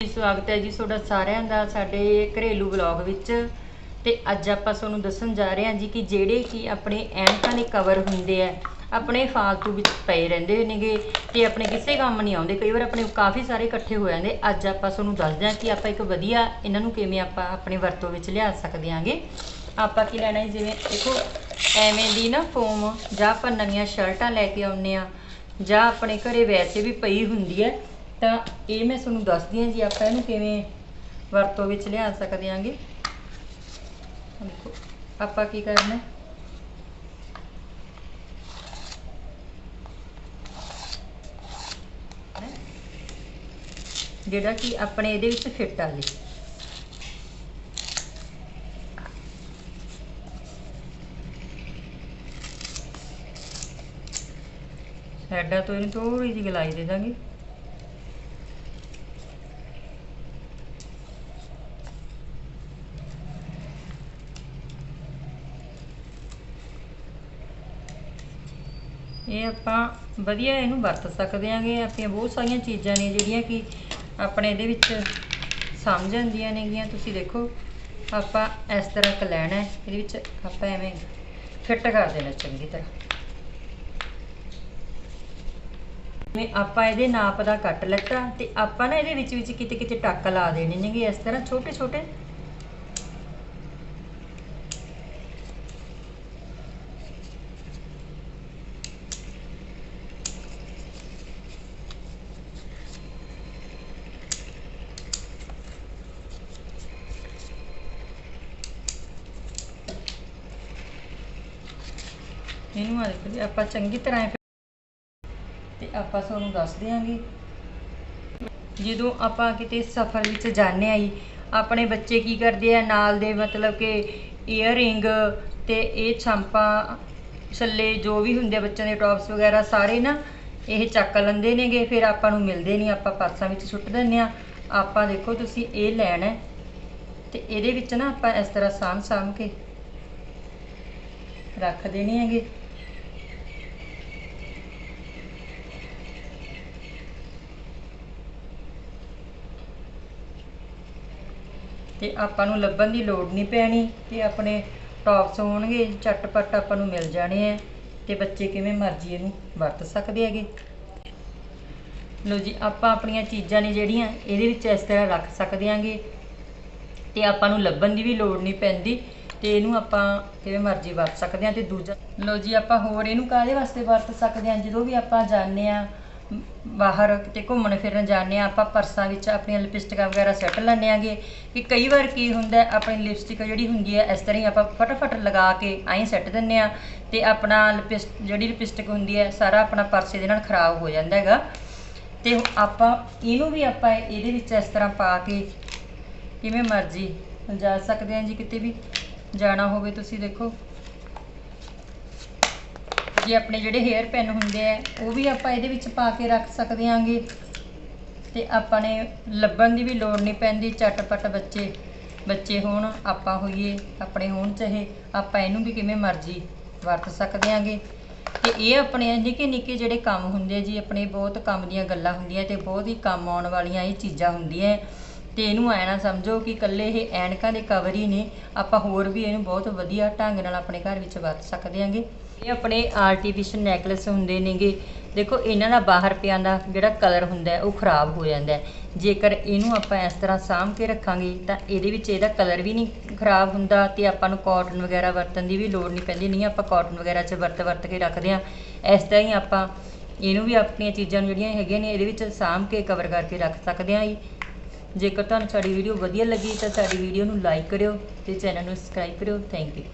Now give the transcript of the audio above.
ਜੀ, ਸਵਾਗਤ ਹੈ ਜੀ ਤੁਹਾਡਾ ਸਾਰਿਆਂ ਦਾ ਸਾਡੇ ਘਰੇਲੂ ਵਲੌਗ ਵਿੱਚ। ਤੇ ਅੱਜ ਆਪਾਂ ਤੁਹਾਨੂੰ ਦੱਸਣ ਜਾ ਰਹੇ ਹਾਂ ਜੀ ਕਿ ਜਿਹੜੇ ਕਿ ਆਪਣੇ ਐਨਕਾਂ ਦੇ ਕਵਰ ਹੁੰਦੇ ਆ ਆਪਣੇ ਫਾਲਤੂ ਵਿੱਚ ਪਏ ਰਹਿੰਦੇ ਨੇਗੇ ਤੇ ਆਪਣੇ ਕਿਸੇ ਕੰਮ ਨਹੀਂ ਆਉਂਦੇ। ਕਈ ਵਾਰ ਆਪਣੇ ਕਾਫੀ ਸਾਰੇ ਇਕੱਠੇ ਹੋ ਜਾਂਦੇ। ਅੱਜ ਆਪਾਂ ਤੁਹਾਨੂੰ ਦੱਸਦੇ ਹਾਂ ਕਿ ਆਪਾਂ ਇੱਕ ਵਧੀਆ ਇਹਨਾਂ ਨੂੰ ਕਿਵੇਂ ਆਪਾਂ ਆਪਣੀ ਵਰਤੋਂ ਵਿੱਚ ਲਿਆ ਸਕਦੇ ਹਾਂਗੇ। ਆਪਾਂ ਕੀ ਲੈਣਾ ਹੈ ਜਿਵੇਂ ਦੇਖੋ ਐਵੇਂ ਦੀ ਨਾ ਫੋਮ ਜਾਂ ਆਪਾਂ ਨਵੀਆਂ ਸ਼ਰਟਾਂ ਲੈ ਕੇ ਆਉਂਦੇ ਆ ਜਾਂ ਆਪਣੇ ਘਰੇ ਵੈਸੇ ਵੀ ਪਈ ਹੁੰਦੀ ਹੈ। ਤਾਂ ਇਹ ਮੈਂ ਤੁਹਾਨੂੰ ਦੱਸਦੀ ਹਾਂ ਜੀ, ਆਪਾਂ ਇਹਨੂੰ ਕਿਵੇਂ ਵਰਤੋਂ ਵਿੱਚ ਲਿਆ ਸਕਦੇ ਹਾਂਗੇ। ਆਹ ਦੇਖੋ, ਆਪਾਂ ਕੀ ਕਰਨਾ ਜਿਹੜਾ ਕਿ ਆਪਣੇ ਇਹਦੇ ਵਿੱਚ ਫਿੱਟ ਆ ਜੇ। ਸਾਡਾ ਤੋਂ ਇਹਨੂੰ ਥੋੜੀ ਜਿਹੀ ਗਲਾਈ ਦੇ ਦਾਂਗੇ। ਇਹ ਆਪਾਂ ਵਧੀਆ ਇਹਨੂੰ ਵਰਤ ਸਕਦੇ ਆਂਗੇ। ਆਪਣੀਆਂ ਬਹੁਤ ਸਾਰੀਆਂ ਚੀਜ਼ਾਂ ਨੇ ਜਿਹੜੀਆਂ ਕਿ ਆਪਣੇ ਇਹਦੇ ਵਿੱਚ ਸਮਝ ਆਉਂਦੀਆਂ ਨੇਗੀਆਂ। ਤੁਸੀਂ ਦੇਖੋ, ਆਪਾਂ ਇਸ ਤਰ੍ਹਾਂ ਕ ਲੈਣਾ ਹੈ। ਇਹਦੇ ਵਿੱਚ ਆਪਾਂ ਐਵੇਂ ਫਿੱਟ ਕਰ ਦੇਣਾ ਚੰਗੀ ਤਰ੍ਹਾਂ। ਜਿਵੇਂ ਆਪਾਂ ਇਹਦੇ ਨਾਪ ਦਾ ਕੱਟ ਲੱਤਾ ਤੇ ਆਪਾਂ ਨਾ ਇਹਦੇ ਵਿੱਚ ਵਿੱਚ ਕਿਤੇ ਕਿਤੇ ਟੱਕ ਲਾ ਦੇਣੇ ਨੇਗੇ। ਇਸ ਤਰ੍ਹਾਂ ਛੋਟੇ ਛੋਟੇ ਇਹਨੂੰ ਆ ਦੇਖੋ ਜੀ, ਆਪਾਂ ਚੰਗੀ ਤਰ੍ਹਾਂ ਇਹ ਤੇ ਆਪਾਂ ਤੁਹਾਨੂੰ ਦੱਸ ਦਿਆਂਗੇ। ਜਦੋਂ ਆਪਾਂ ਕਿਤੇ ਸਫ਼ਰ ਵਿੱਚ ਜਾਂਦੇ ਆ ਜੀ, ਆਪਣੇ ਬੱਚੇ ਕੀ ਕਰਦੇ ਆ, ਨਾਲ ਦੇ ਮਤਲਬ ਕਿ ਈਅਰਿੰਗ ਤੇ ਇਹ ਛਾਂਪਾਂ, ਛੱਲੇ, ਜੋ ਵੀ ਹੁੰਦੇ ਬੱਚਿਆਂ ਦੇ ਟੌਪਸ ਵਗੈਰਾ, ਸਾਰੇ ਨਾ ਇਹ ਚੱਕ ਲੈਂਦੇ ਨੇਗੇ, ਫਿਰ ਆਪਾਂ ਨੂੰ ਮਿਲਦੇ ਨਹੀਂ ਆਪਾਂ ਪਰਸਾਂ ਵਿੱਚ ਸੁੱਟ ਦਿੰਦੇ ਆ। ਆਪਾਂ ਦੇਖੋ ਤੁਸੀਂ ਇਹ ਲੈਣਾ ਹੈ, ਤੇ ਇਹਦੇ ਵਿੱਚ ਨਾ ਆਪਾਂ ਇਸ ਤਰ੍ਹਾਂ ਸਾਂਭ ਸਾਂਭ ਕੇ ਰੱਖ ਦੇਣੇ ਹੈਗੇ। ਤੇ ਆਪਾਂ ਨੂੰ ਲੱਭਣ ਦੀ ਲੋੜ ਨਹੀਂ ਪੈਣੀ ਤੇ ਆਪਣੇ ਟੌਪਸ ਹੋਣਗੇ, ਝਟਪਟ ਆਪਾਂ ਨੂੰ ਮਿਲ ਜਾਣੇ ਆ ਤੇ ਬੱਚੇ ਕਿਵੇਂ ਮਰਜ਼ੀ ਇਹਨੂੰ ਵਰਤ ਸਕਦੇ ਹੈਗੇ। ਲੋ ਜੀ, ਆਪਾਂ ਆਪਣੀਆਂ ਚੀਜ਼ਾਂ ਨੇ ਜਿਹੜੀਆਂ ਇਹਦੇ ਵਿੱਚ ਇਸ ਤਰ੍ਹਾਂ ਰੱਖ ਸਕਦੇ ਆਂਗੇ ਤੇ ਆਪਾਂ ਨੂੰ ਲੱਭਣ ਦੀ ਵੀ ਲੋੜ ਨਹੀਂ ਪੈਂਦੀ ਤੇ ਇਹਨੂੰ ਆਪਾਂ ਕਿਵੇਂ ਮਰਜ਼ੀ ਵਰਤ ਸਕਦੇ ਹਾਂ ਤੇ ਦੂਜਾ ਲੋ ਜੀ, ਆਪਾਂ ਹੋਰ ਇਹਨੂੰ ਕਾਹਦੇ ਵਾਸਤੇ ਵਰਤ ਸਕਦੇ ਹਾਂ ਜਦੋਂ ਵੀ ਆਪਾਂ ਜਾਂਦੇ ਆ ਬਾਹਰ ਕਿਤੇ ਘੁੰਮਣ ਫਿਰਨ ਜਾਂਦੇ ਆ ਆਪਾਂ ਪਰਸਾਂ ਵਿੱਚ ਆਪਣੀਆਂ ਲਿਪਸਟਿਕਾਂ ਵਗੈਰਾ ਸੈੱਟ ਲੈਂਦੇ ਆਂਗੇ ਕਿ ਕਈ ਵਾਰ ਕੀ ਹੁੰਦਾ, ਆਪਣੀ ਲਿਪਸਟਿਕ ਜਿਹੜੀ ਹੁੰਦੀ ਹੈ, ਇਸ ਤਰ੍ਹਾਂ ਹੀ ਆਪਾਂ ਫਟਾਫਟ ਲਗਾ ਕੇ ਐਂ ਸੈੱਟ ਦਿੰਨੇ ਆ ਤੇ ਆਪਣਾ ਲਿਪਸਟ, ਜਿਹੜੀ ਲਿਪਸਟਿਕ ਹੁੰਦੀ ਹੈ, ਸਾਰਾ ਆਪਣਾ ਪਰਸ ਇਹਦੇ ਨਾਲ ਖਰਾਬ ਹੋ ਜਾਂਦਾ ਹੈਗਾ। ਤੇ ਆਪਾਂ, ਇਹਨੂੰ ਵੀ ਆਪਾਂ ਇਹਦੇ ਵਿੱਚ ਇਸ ਤਰ੍ਹਾਂ ਪਾ ਕੇ ਕਿਵੇਂ ਮਰਜ਼ੀ ਜਾ ਸਕਦੇ ਹਾਂ ਜੀ, ਕਿਤੇ ਵੀ ਜਾਣਾ ਹੋਵੇ ਤੁਸੀਂ ਦੇਖੋ। ਜੇ ਆਪਣੇ ਜਿਹੜੇ ਹੇਅਰ ਪੈਨ ਹੁੰਦੇ ਆ, ਉਹ ਵੀ ਆਪਾਂ ਇਹਦੇ ਵਿੱਚ ਪਾ ਕੇ ਰੱਖ ਸਕਦੇ ਆਂਗੇ। ਤੇ ਆਪਾਂ ਨੇ ਲੱਭਣ ਦੀ ਵੀ ਲੋੜ ਨਹੀਂ ਪੈਂਦੀ, ਝਟਪਟ ਬੱਚੇ ਬੱਚੇ ਹੋਣ, ਆਪਾਂ ਹੋਈਏ, ਆਪਣੇ ਹੋਣ ਚਾਹੇ, ਆਪਾਂ ਇਹਨੂੰ ਵੀ ਕਿਵੇਂ ਮਰਜ਼ੀ ਵਰਤ ਸਕਦੇ ਆਂਗੇ। ਤੇ ਇਹ ਆਪਣੇ ਨਿੱਕੇ ਨਿੱਕੇ ਜਿਹੜੇ ਕੰਮ ਹੁੰਦੇ ਜੀ, ਆਪਣੇ ਬਹੁਤ ਕੰਮ ਦੀਆਂ ਗੱਲਾਂ ਹੁੰਦੀਆਂ ਤੇ ਬਹੁਤ ਹੀ ਕੰਮ ਆਉਣ ਵਾਲੀਆਂ ਇਹ ਚੀਜ਼ਾਂ ਹੁੰਦੀਆਂ। ਤੇ ਇਹਨੂੰ ਐ ਨਾ ਸਮਝੋ ਕਿ ਇਕੱਲੇ ਇਹ ਐਨਕਾਂ ਦੇ ਕਵਰ ਹੀ ਨੇ, ਆਪਾਂ ਹੋਰ ਵੀ ਇਹਨੂੰ ਬਹੁਤ ਵਧੀਆ ਢੰਗ ਨਾਲ ਆਪਣੇ ਘਰ ਵਿੱਚ ਵਰਤ ਸਕਦੇ ਆਂਗੇ। ਇਹ ਆਪਣੇ ਆਰਟੀਫੀਸ਼ੀਅਲ ਨੈਕਲੇਸ ਹੁੰਦੇ ਨੇਗੇ। ਦੇਖੋ, ਇਹਨਾਂ ਦਾ ਬਾਹਰ ਪਿਆ ਦਾ ਜਿਹੜਾ ਕਲਰ ਹੁੰਦਾ ਉਹ ਖਰਾਬ ਹੋ ਜਾਂਦਾ ਜੇਕਰ ਇਹਨੂੰ ਆਪਾਂ ਇਸ ਤਰ੍ਹਾਂ ਸਾਂਭ ਕੇ ਰੱਖਾਂਗੇ, ਤਾਂ ਇਹਦੇ ਵਿੱਚ ਇਹਦਾ ਕਲਰ ਵੀ ਨਹੀਂ ਖਰਾਬ ਹੁੰਦਾ ਤੇ ਆਪਾਂ ਨੂੰ ਕਾਟਨ ਵਗੈਰਾ ਵਰਤਣ ਦੀ ਵੀ ਲੋੜ ਨਹੀਂ ਪੈਂਦੀ। ਨਹੀਂ, ਆਪਾਂ ਕਾਟਨ ਵਗੈਰਾ 'ਚ ਵਰਤ ਵਰਤ ਕੇ ਰੱਖਦੇ ਆ ਇਸ ਤਰ੍ਹਾਂ ਹੀ ਆਪਾਂ ਇਹਨੂੰ ਵੀ ਆਪਣੀਆਂ ਚੀਜ਼ਾਂ ਜਿਹੜੀਆਂ ਹੈਗੀਆਂ ਨੇ, ਇਹਦੇ ਵਿੱਚ ਸਾਂਭ ਕੇ ਕਵਰ ਕਰਕੇ ਰੱਖ ਸਕਦੇ ਆ ਜੀ। ਜੇਕਰ ਤੁਹਾਨੂੰ ਸਾਡੀ ਵੀਡੀਓ ਵਧੀਆ ਲੱਗੀ, ਤਾਂ ਸਾਡੀ ਵੀਡੀਓ ਨੂੰ ਲਾਈਕ ਕਰਿਓ ਤੇ ਚੈਨਲ ਨੂੰ ਸਬਸਕ੍ਰਾਈਬ ਕਰਿਓ। Thank you